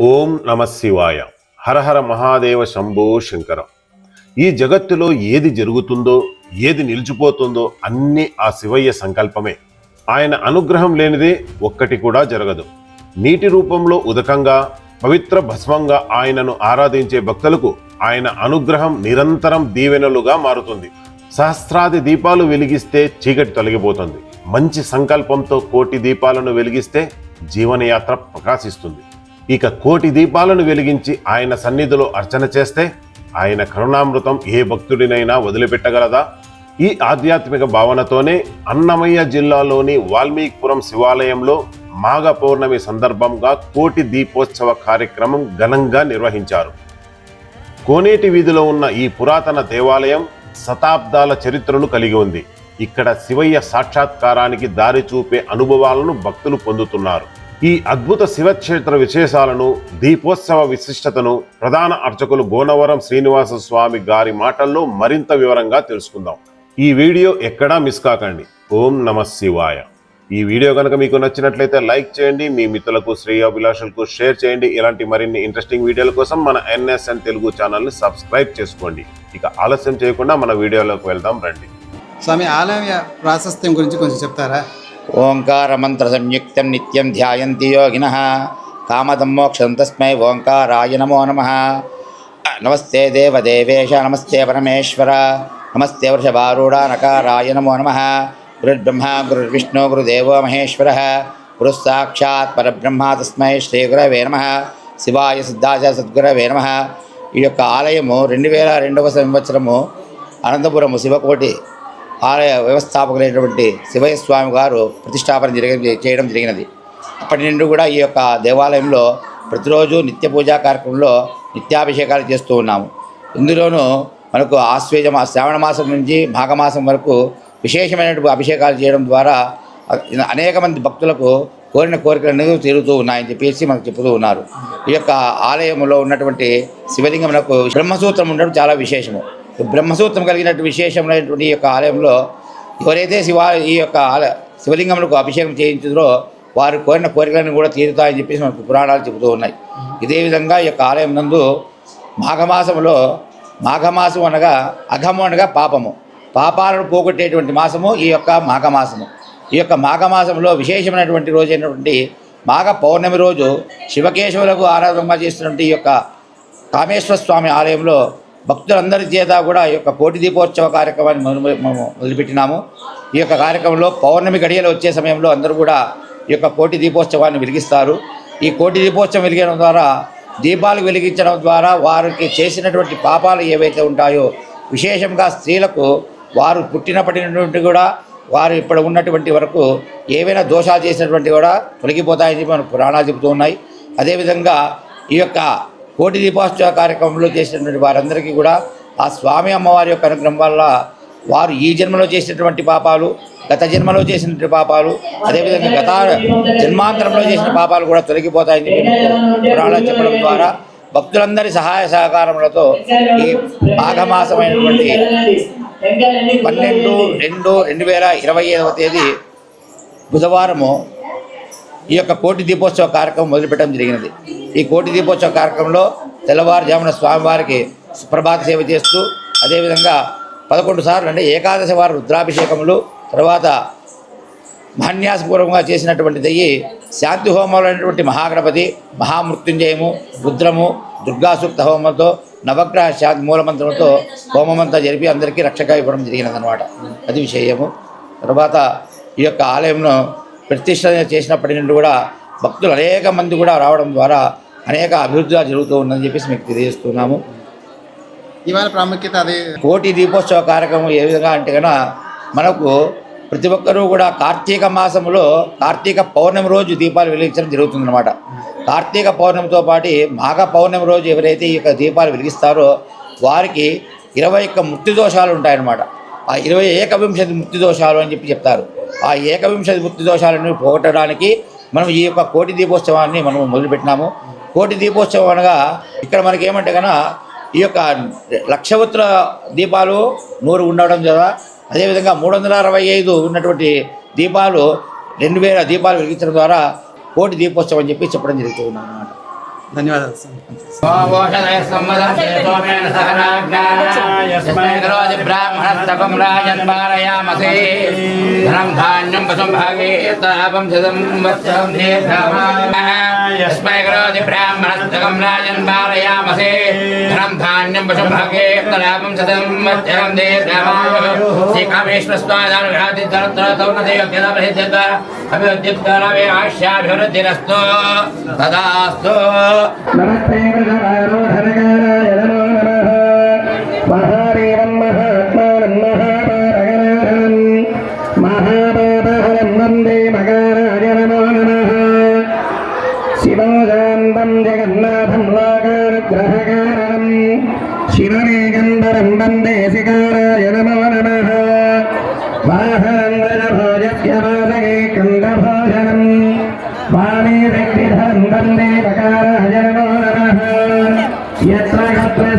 ఓం నమ శివాయ. హరహర మహాదేవ శంభో శంకర. ఈ జగత్తులో ఏది జరుగుతుందో ఏది నిలిచిపోతుందో అన్నీ ఆ శివయ్య సంకల్పమే. ఆయన అనుగ్రహం లేనిదే ఒక్కటి కూడా జరగదు. నీటి రూపంలో ఉదకంగా పవిత్ర భస్మంగా ఆయనను ఆరాధించే భక్తులకు ఆయన అనుగ్రహం నిరంతరం దీవెనలుగా మారుతుంది. సహస్రాది దీపాలు వెలిగిస్తే చీకటి తొలగిపోతుంది. మంచి సంకల్పంతో కోటి దీపాలను వెలిగిస్తే జీవనయాత్ర ప్రకాశిస్తుంది. ఇక కోటి దీపాలను వెలిగించి ఆయన సన్నిధిలో అర్చన చేస్తే ఆయన కరుణామృతం ఏ భక్తుడినైనా వదిలిపెట్టగలదా? ఈ ఆధ్యాత్మిక భావనతోనే అన్నమయ్య జిల్లాలోని వాల్మీకిపురం శివాలయంలో మాఘ పౌర్ణమి సందర్భంగా కోటి దీపోత్సవ కార్యక్రమం ఘనంగా నిర్వహించారు. కోనేటి వీధిలో ఉన్న ఈ పురాతన దేవాలయం శతాబ్దాల చరిత్రను కలిగి ఉంది. ఇక్కడ శివయ్య సాక్షాత్కారానికి దారి చూపే అనుభవాలను భక్తులు పొందుతున్నారు. ఈ అద్భుత శివక్షేత్ర విశేషాలను దీపోత్సవ విశిష్టతను ప్రధాన అర్చకులు గోనవరం శ్రీనివాస స్వామి గారి మాటల్లో మరింత వివరంగా తెలుసుకుందాం. ఈ వీడియో ఎక్కడా మిస్ కాకండి. ఓం నమ శివాయ. ఈ వీడియో కనుక మీకు నచ్చినట్లయితే లైక్ చేయండి మీ మిత్రులకు శ్రేయోభిలాషులకు షేర్ చేయండి. ఇలాంటి మరిన్ని ఇంట్రెస్టింగ్ వీడియోల కోసం మన ఎన్ఎస్ఎన్ తెలుగు ఛానల్ని సబ్స్క్రైబ్ చేసుకోండి. ఇక ఆలస్యం చేయకుండా మన వీడియోలోకి వెళ్దాం రండి. స్వామి ఆలయ ప్రాశస్త్యం గురించి కొంచెం చెప్తారా? ఓంకారమంత్రసంయుక్తం నిత్యం ధ్యాయంతి యోగిన. కామదం మోక్షం తస్మై ఓంకారాయ నమో నమ. నమస్తే దేవదేవేశ నమస్తే పరమేశ్వర నమస్తే వృషభారూఢానకారాయ నమో నమ. గురుర్బ్రహ్మ గురుర్విష్ణు గురుదేవో మహేశ్వర. గురుస్సాక్షాత్ పరబ్రహ్మ తస్మై శ్రీగురవే నమ. శివాయ సిద్ధాచ సద్గురవే నమ. ఈ యొక్క ఆలయము రెండు వేల రెండవ సంవత్సరము అనంతపురము శివకోటి ఆలయ వ్యవస్థాపకులైనటువంటి శివయ్య స్వామి గారు ప్రతిష్టాపన జరిగి చేయడం జరిగినది. అప్పటి నుండి కూడా ఈ యొక్క దేవాలయంలో ప్రతిరోజు నిత్య పూజా కార్యక్రమంలో నిత్యాభిషేకాలు చేస్తూ ఉన్నాము. ఇందులోనూ మనకు ఆశ్వేజ మా శ్రావణ మాసం నుంచి మాఘమాసం వరకు విశేషమైనటువంటి అభిషేకాలు చేయడం ద్వారా అనేక మంది భక్తులకు కోరిన కోరికలు తీరుతూ ఉన్నాయని చెప్పేసి మనకు చెబుతూ ఉన్నారు. ఈ యొక్క ఆలయంలో ఉన్నటువంటి శివలింగమునకు బ్రహ్మసూత్రం ఉండడం చాలా విశేషము. బ్రహ్మసూత్రం కలిగినటువంటి విశేషమైనటువంటి ఈ యొక్క ఆలయంలో ఎవరైతే శివ ఈ యొక్క ఆలయ శివలింగములకు అభిషేకం చేయించుదో వారు కోరిన కోరికలను కూడా తీరుతాయని చెప్పేసి మనకు పురాణాలు చెబుతూ ఉన్నాయి. ఇదే విధంగా ఈ యొక్క ఆలయం నందు మాఘమాసంలో మాఘమాసం అనగా అఘము అనగా పాపము. పాపాలను పోగొట్టేటువంటి మాసము ఈ యొక్క మాఘమాసము. ఈ యొక్క మాఘమాసంలో విశేషమైనటువంటి రోజు అయినటువంటి మాఘ పౌర్ణమి రోజు శివకేశవులకు ఆరాధనగా చేస్తున్నటువంటి ఈ యొక్క కామేశ్వర స్వామి ఆలయంలో భక్తులందరి చేత కూడా ఈ యొక్క కోటి దీపోత్సవ కార్యక్రమాన్ని మొదలుపెట్టినాము. ఈ యొక్క కార్యక్రమంలో పౌర్ణమి గడియలు వచ్చే సమయంలో అందరూ కూడా ఈ యొక్క కోటి దీపోత్సవాన్ని వెలిగిస్తారు. ఈ కోటి దీపోత్సవం వెలిగడం ద్వారా దీపాలు వెలిగించడం ద్వారా వారికి చేసినటువంటి పాపాలు ఏవైతే ఉంటాయో విశేషంగా స్త్రీలకు వారు పుట్టినప్పటి నుండి కూడా వారు ఇప్పుడు ఉన్నటువంటి వరకు ఏవైనా దోషాలు చేసినటువంటి కూడా తొలగిపోతాయని మన పురాణాలు చెబుతూ ఉన్నాయి. అదేవిధంగా ఈ యొక్క కోటి దీపోత్సవ కార్యక్రమంలో చేసినటువంటి వారందరికీ కూడా ఆ స్వామి అమ్మవారి యొక్క అనుగ్రహం వల్ల వారు ఈ జన్మలో చేసినటువంటి పాపాలు గత జన్మలో చేసినటువంటి పాపాలు అదేవిధంగా గత జన్మాంతరంలో చేసిన పాపాలు కూడా తొలగిపోతాయని పురాణాలు చెప్పడం ద్వారా భక్తులందరి సహాయ సహకారములతో ఈ మాఘమాసమైనటువంటి పన్నెండు రెండు రెండు వేల ఇరవై ఐదవ తేదీ బుధవారము ఈ యొక్క కోటి దీపోత్సవ కార్యక్రమం మొదలుపెట్టడం జరిగినది. ఈ కోటి దీపోత్సవ కార్యక్రమంలో తెల్లవారుజామున స్వామివారికి సుప్రభాత సేవ చేస్తూ అదేవిధంగా పదకొండు సార్లు అంటే ఏకాదశి వారు రుద్రాభిషేకములు తర్వాత మహాన్యాసపూర్వకంగా చేసినటువంటి దయ్యి శాంతి హోమంలో అయినటువంటి మహాగణపతి మహామృత్యుంజయము రుద్రము దుర్గాసూక్త హోమంతో నవగ్రహ శాంతి మూలమంత్రంతో హోమమంతా జరిపి అందరికీ రక్షగా ఇవ్వడం జరిగినదనమాట అది విషయము తర్వాత ఈ యొక్క ఆలయంలో ప్రతిష్ట చేసినప్పటి నుండి కూడా భక్తులు అనేక మంది కూడా రావడం ద్వారా అనేక అభివృద్ధిగా జరుగుతూ ఉందని చెప్పేసి మీకు తెలియజేస్తున్నాము. ఇవాళ ప్రాముఖ్యత అదే. కోటి దీపోత్సవ కార్యక్రమం ఏ విధంగా అంటే కనుక మనకు ప్రతి ఒక్కరూ కూడా కార్తీక మాసంలో కార్తీక పౌర్ణమి రోజు దీపాలు వెలిగించడం జరుగుతుందన్నమాట. కార్తీక పౌర్ణమితో పాటు మాఘ పౌర్ణమి రోజు ఎవరైతే ఈ యొక్క దీపాలు వెలిగిస్తారో వారికి ఇరవై ఒక్క ముక్తి దోషాలు ఉంటాయన్నమాట. ఆ ఇరవై ఏకవింశతి ముక్తి దోషాలు అని చెప్పి చెప్తారు. ఆ ఏకవింశతి ముక్తి దోషాలను పోగొట్టడానికి మనం ఈ యొక్క కోటి దీపోత్సవాన్ని మనం మొదలుపెట్టినాము. కోటి దీపోత్సవం అనగా ఇక్కడ మనకి ఏమంటే కనుక ఈ యొక్క లక్షవత్ర దీపాలు నూరు ఉండడం ద్వారా అదేవిధంగా మూడు వందల అరవై ఐదు ఉన్నటువంటి దీపాలు రెండు వేల దీపాలు వెలిగించడం ద్వారా కోటి దీపోత్సవం అని చెప్పి చెప్పడం జరుగుతుంది అన్నమాట. ధన్యవాదాలు స్వామి బ్రాహ్మణస్తకం రాజన్ పారయామసే. ధనం ధాన్యం పశుం తాపం శతం వత్సం యస్మై కరోతి బ్రాహ్మణస్తకం రాజన్ పారయామసే. ధనం ధాన్యం పశుం తాపం శతం వత్సం అభివృద్ధిరస్తు తదాస్తు. నమస్తే వృషభారూఢనగారాయ నమో నమః మహాదేవం మహాత్మానం మహాపారగణారం మహాపాపహరం వందే మగారాయ నమో నమః శివోజాంతం జగన్నాథం లోకానుగ్రహకారణం వందే నమో నమః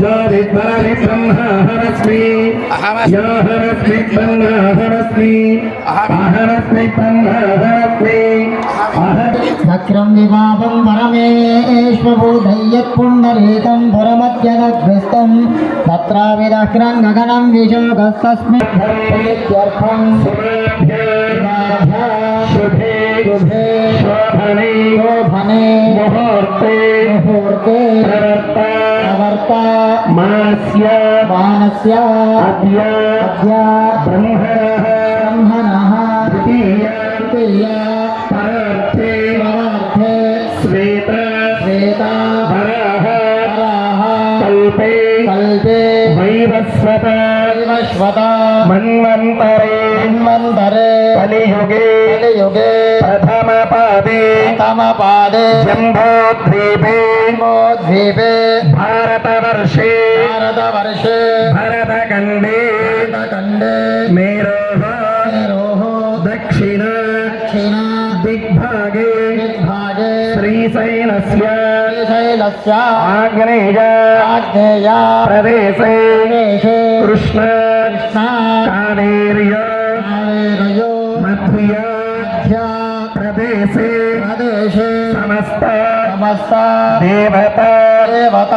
या विद्वारि ब्रह्माहरस्मि। याहरस्मि ब्रह्माहरस्मि। आहरस्मि ब्रह्माहरस्मि। सक्रं विभावं परमेश्वबोधयत् पुण्डरीतं परमत्यदग्रस्तं तत्राविदक्रं गगनं शुभे शुभे मुहूर्ते విశోగస్తస్మిర్థం శుభే శుభే శోభనే శోభనే ముహూర్తే ముహూర్తే ప్రవర్త ప్రవర్త మాస్య మానస్య అద్య అద్య బ్రహ్మణః బ్రహ్మణః ద్వితీయ తృతీయ పరార్థే పరార్థే कलियुगे कलियुगे प्रथम पादे प्रथम पादे जम्भोद्वीपे जम्भोद्वीपे भारत वर्षे भारत वर्षे भरत भरतखण्डे। भरतखण्डे। मेरो। मेरोः। दक्षिण। दक्षिण। दिग्भागे। दिग्भागे। श्रीशैलस्य। शैलस्य आग्नेय। आग्नेय। प्रदेशे। कृष्ण। कृष्ण। कावेर्य సమస్త సమస్త దేవత దేవత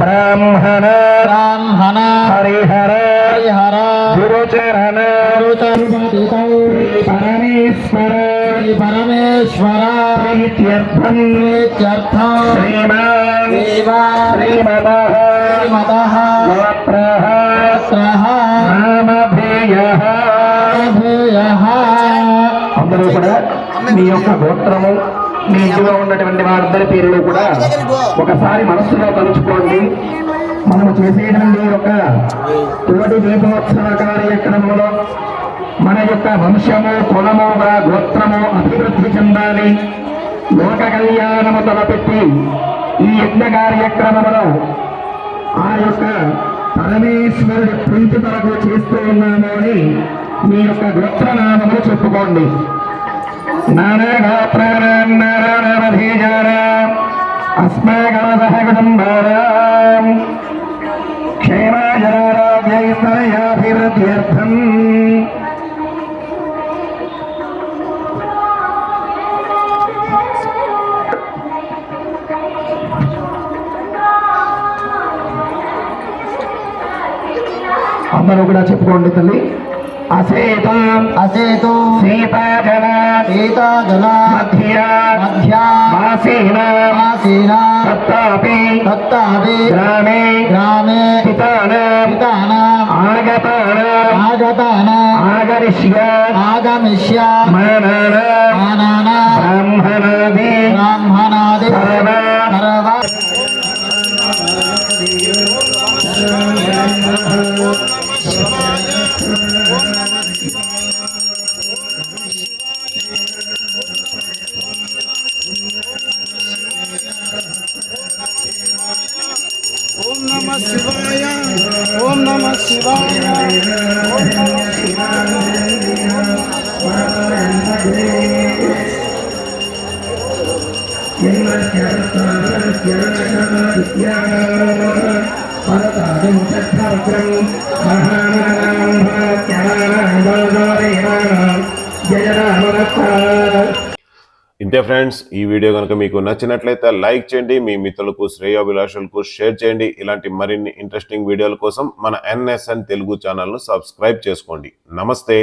బ్రాహ్మణ బ్రాహ్మణ హరిహర హరిహర గురుచరణ గురుచరుపతితౌ పరమేశ్వర శ్రీ పరమేశ్వర ప్రీత్యర్థం ప్రీత్యర్థం శ్రీమాన్ దేవా శ్రీమత శ్రీమతః గోత్రః పుత్రః నామధేయః అధేయః అందరూ కూడా మీ యొక్క గోత్రము మీ ఇంటిలో ఉన్నటువంటి వారందరి పేర్లు కూడా ఒకసారి మనస్సులో తలుచుకోండి. మనము చేసేటువంటి ఒక తోటి దీపోత్సవ కార్యక్రమంలో మన యొక్క వంశము కులము గోత్రము అభివృద్ధి చెందాలి. లోక కళ్యాణము తలపెట్టి ఈ యజ్ఞ కార్యక్రమంలో ఆ యొక్క పరమేశ్వరుడి ప్రీతి కొరకు చేస్తూ ఉన్నాము అని మీ యొక్క గోత్రనామములు చెప్పుకోండి. నారాయణీజార అస్మాకమసహ కుటుంబారాం క్షేమాజరారోగ్యైశ్వర్యాభివృద్ధ్యర్థం అందరూ కూడా చెప్పుకోండి తల్లి. असेतुम् असेतुम् सीताजना सीताजना मध्या। मध्या। मासेना। मासेना। तत्तापि तत्तापि ग्रामे। ग्रामे। पितानाम् पितानाम् आगतानाम् आगमिष्य। आगमिष्य। శివాయ ఓం నమ శివాయ ఓం నమ శ్రీమద్యర్థ జయ రామ ఇంతే ఫ్రెండ్స్ ఈ వీడియో కనుక మీకు నచ్చినట్లయితే లైక్ చేయండి మీ మిత్రులకు శ్రేయాభిలాషులకు షేర్ చేయండి. ఇలాంటి మరిన్ని ఇంట్రెస్టింగ్ వీడియోల కోసం మన ఎన్ఎస్ఎన్ తెలుగు ఛానల్ను సబ్స్క్రైబ్ చేసుకోండి. నమస్తే.